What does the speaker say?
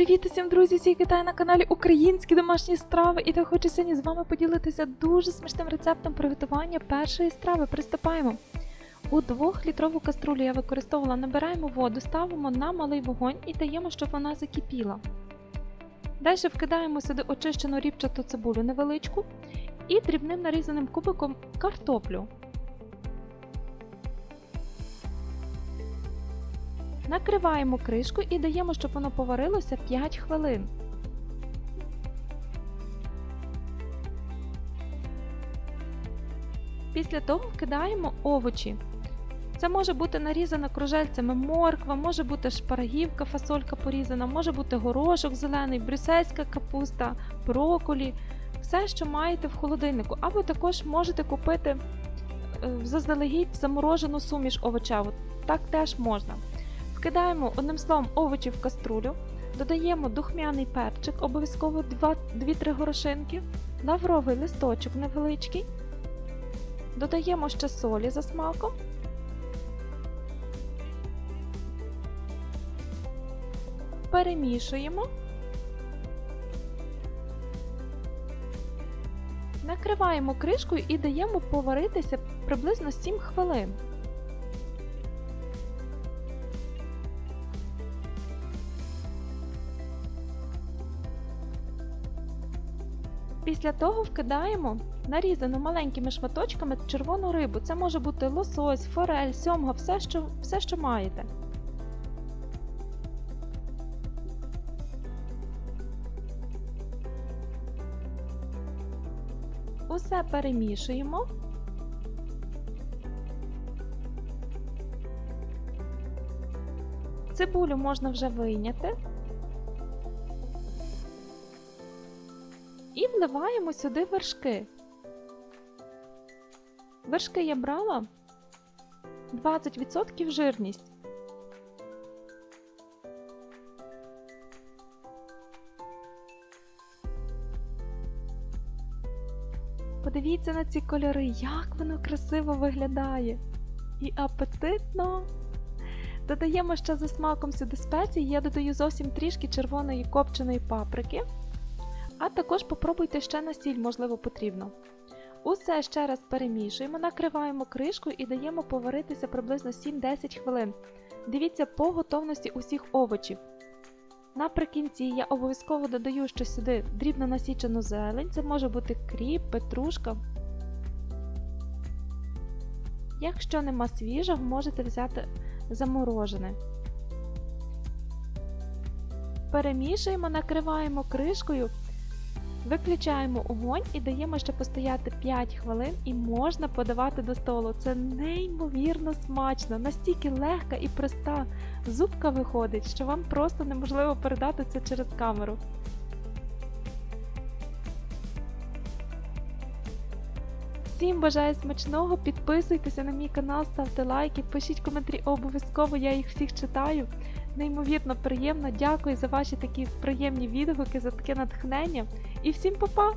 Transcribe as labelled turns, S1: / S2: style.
S1: Привіт усім, друзі! Всіх вітаю на каналі Українські домашні страви. І я хочу сьогодні з вами поділитися дуже смачним рецептом приготування першої страви. Приступаємо. У 2-літрову каструлю я використовувала, набираємо воду, ставимо на малий вогонь і даємо, щоб вона закипіла. Далі вкидаємо сюди очищену ріпчату цибулю невеличку і дрібним нарізаним кубиком картоплю. Накриваємо кришку і даємо, щоб воно поварилося 5 хвилин. Після того вкидаємо овочі. Це може бути нарізана кружельцями морква, може бути шпарагівка, фасолька порізана, може бути горошок зелений, брюссельська капуста, броколі, все, що маєте в холодильнику. Або також можете купити е, заздалегідь заморожену суміш овочеву. Так теж можна. Вкидаємо одним словом овочі в каструлю, додаємо духмяний перчик, обов'язково 2-3 горошинки, лавровий листочок невеличкий, додаємо ще солі за смаком. Перемішуємо, накриваємо кришкою і даємо поваритися приблизно 7 хвилин. Після того вкидаємо нарізану маленькими шматочками червону рибу. Це може бути лосось, форель, сьомга, все, що, все, що маєте. Усе перемішуємо. Цибулю можна вже вийняти. І вливаємо сюди вершки. Вершки я брала 20% жирність. Подивіться на ці кольори, як воно красиво виглядає. І апетитно. Додаємо ще за смаком сюди спеції, я додаю зовсім трішки червоної копченої паприки. А також попробуйте ще на сіль, можливо, потрібно. Усе ще раз перемішуємо, накриваємо кришкою і даємо поваритися приблизно 7-10 хвилин. Дивіться по готовності усіх овочів. Наприкінці я обов'язково додаю ще сюди дрібно насічену зелень, це може бути кріп, петрушка. Якщо нема свіжого, можете взяти заморожене. Перемішуємо, накриваємо кришкою. Виключаємо огонь і даємо ще постояти 5 хвилин і можна подавати до столу. Це неймовірно смачно, настільки легка і проста зубка виходить, що вам просто неможливо передати це через камеру. Всім бажаю смачного, підписуйтеся на мій канал, ставте лайки, пишіть коментарі обов'язково, я їх всіх читаю. Неймовірно приємно. Дякую за ваші такі приємні відгуки, за таке натхнення. І всім па-па!